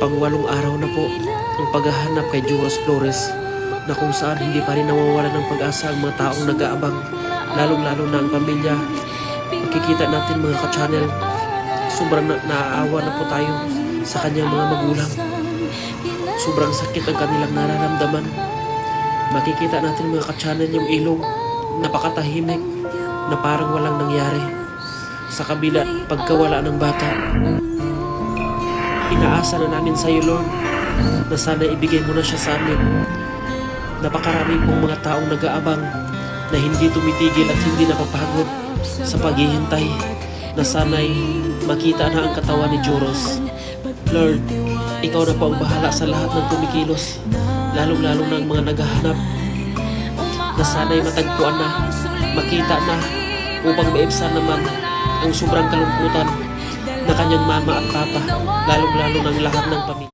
Pangwalong araw na po ang paghahanap kay Joros Flores na kung saan hindi pa rin nawawala ng pag-asa ang mga taong nag-aabang lalong-lalo na ang pamilya. Makikita natin mga ka-channel, sobrang na- naaawa na po tayo sa kanyang mga magulang. Sobrang sakit ang kanilang nararamdaman. Makikita natin mga ka-channel yung ilong, napakatahimik na parang walang nangyari. Sa kabila, pagkawala ng bata, Na namin sa iyo, Lord, na sana ibigay mo na siya sa amin. Napakarami pong mga taong nag-aabang na hindi tumitigil at hindi napapagod sa paghihintay na sana'y makita na ang katawan ni Joros. Lord, ikaw na po ang bahala sa lahat ng kumikilos, lalong-lalo na ang mga naghahanap na sana'y matagpuan na, makita na upang maibsan naman ang sobrang kalungkutan kanyang mama at papa, lalong-lalo ng lahat ng pamilya.